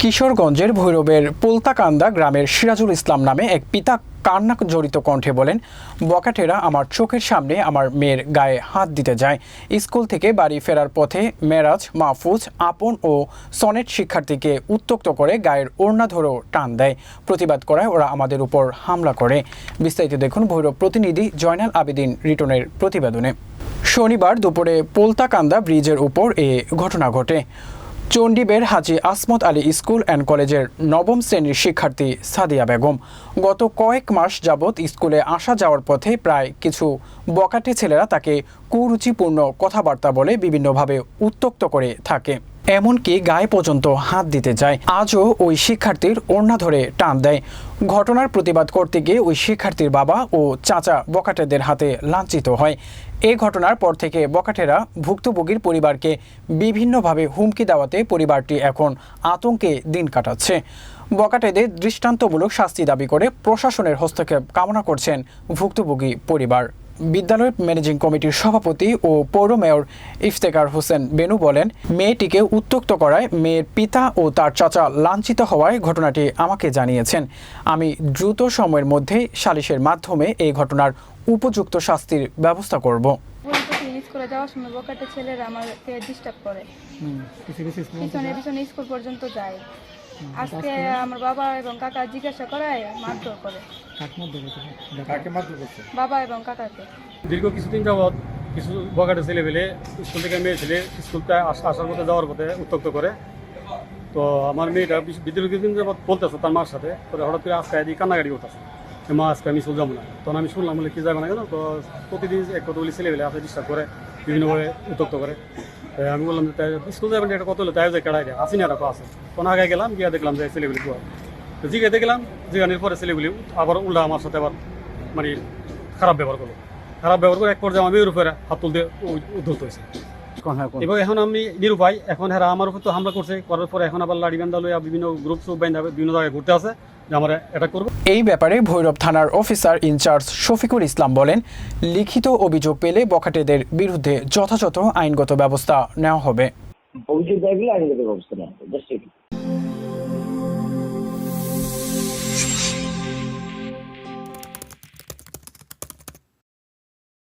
কিশোরগঞ্জের ভৈরবের পোলতাকান্দা গ্রামের সিরাজুল ইসলাম নামে এক পিতা কান্না জড়িত কণ্ঠে বলেন, বকাটেরা আমার চোখের সামনে আমার মেয়ের গায়ে হাত দিতে যায়। স্কুল থেকে বাড়ি ফেরার পথে মেরাজ, মাহফুজ, আপন ও সনেট শিক্ষার্থীকে উত্তক্ত করে গায়ের ওড়না ধরেও টান দেয়। প্রতিবাদ করায় ওরা আমাদের উপর হামলা করে। বিস্তারিত দেখুন ভৈরব প্রতিনিধি জয়নাল আবেদিন রিটনের প্রতিবেদনে। শনিবার দুপুরে পোলতাকান্দা ব্রিজের উপর এ ঘটনা ঘটে। চণ্ডীবের হাজি আসমত আলী স্কুল অ্যান্ড কলেজের নবম শ্রেণির শিক্ষার্থী সাদিয়া বেগম। গত কয়েক মাস যাবৎ স্কুলে আসা যাওয়ার পথে প্রায় কিছু বকাটে ছেলেরা তাকে কুরুচিপূর্ণ কথাবার্তা বলে বিভিন্নভাবে উত্তক্ত করে থাকে। এমনকি গায়ে পর্যন্ত হাত দিতে যায় আজও ওই শিক্ষার্থীর ওড়না ধরে টান দেয়। ঘটনার প্রতিবাদ করতে গিয়ে ওই শিক্ষার্থীর বাবা ও চাচা বকাটেদের হাতে লাঞ্ছিত হয়। এই ঘটনার পর থেকে বকাটেরা ভুক্তভোগীর পরিবারকে বিভিন্নভাবে হুমকি দেওয়াতে পরিবারটি এখন আতঙ্কে দিন কাটাচ্ছে। বকাটেদের দৃষ্টান্তমূলক শাস্তি দাবি করে প্রশাসনের হস্তক্ষেপ কামনা করছেন ভুক্তভোগী পরিবার। বিদ্যালয়ের ম্যানেজিং কমিটির সভাপতি ও পৌর মেয়র ইফতেকার হোসেন বেনু বলেন মেয়েটিকে উত্তক্ত করায় মেয়ের পিতা ও তার চাচা লাঞ্ছিত হওয়ায় ঘটনাটি আমাকে জানিয়েছেন। আমি দ্রুত সময়ের মধ্যে সালিশের মাধ্যমে এই ঘটনার উপযুক্ত শাস্তির ব্যবস্থা করব। স্কুলে যাওয়ার সময় বকাটে ছেলেরা আমাকে ডিস্টার্ব করে। পিছনে পিছনে স্কুল পর্যন্ত যায়। আজকে আমার বাবা এবং কাকা জিজ্ঞাসা করায় মারধর করে। বাবা এবং কাকাকে। দীর্ঘ কিছুদিন যাবৎ কিছু বগাটে ছেলে পেলে স্কুল থেকে মেয়ে ছেলে স্কুলতে আসা আসার পথে যাওয়ার পথে উত্তক্ত করে। তো আমার মেয়েটা দীর্ঘ কিছুদিন যাবৎ বলতেছে তার মার সাথে। পরে হঠাৎ করে আজকে এদিকে কান্নাকাটি করতেছে। যে মা আজকে আমি স্কুল যাব না। তখন আমি শুনলাম বলে কি যাবে না কেন? তো প্রতিদিন এক কতগুলি ছেলে পেলে আসে ডিস্টার্ব করে বিভিন্নভাবে উত্তক্ত করে। আমি বললাম যে তাই স্কুল যাবেন একটা কত হলো? তাই যে কেড়াই দেয়। আসি না রাখো আছে। তখন আগে গেলাম গিয়ে দেখলাম যে ছেলেগুলি কুয়া। তো জিগে দেখলাম জিগানির পরে ছেলেগুলি আবার উল্টা আমার সাথে আবার মানে খারাপ ব্যবহার করল। খারাপ ব্যবহার করে এক পর্যায়ে আমি উপরে হাত তুলতে উদ্ধত হয়েছে। এবং এখন আমি নিরুপায় এখন হেরা আমার উপর তো হামলা করছে করার পরে এখন আবার লাড়ি বান্ধা লইয়া বিভিন্ন গ্রুপ সুপ বান্ধা বিভিন্ন জায়গায় ঘুরতে আছে। যে আমার এটা করব। এই ব্যাপারে ভৈরব থানার অফিসার ইনচার্জ শফিকুল ইসলাম বলেন লিখিত অভিযোগ পেলে বখাটেদের বিরুদ্ধে যথাযথ আইনগত ব্যবস্থা নেওয়া হবে। অভিযোগ আইনগত ব্যবস্থা নেওয়া হবে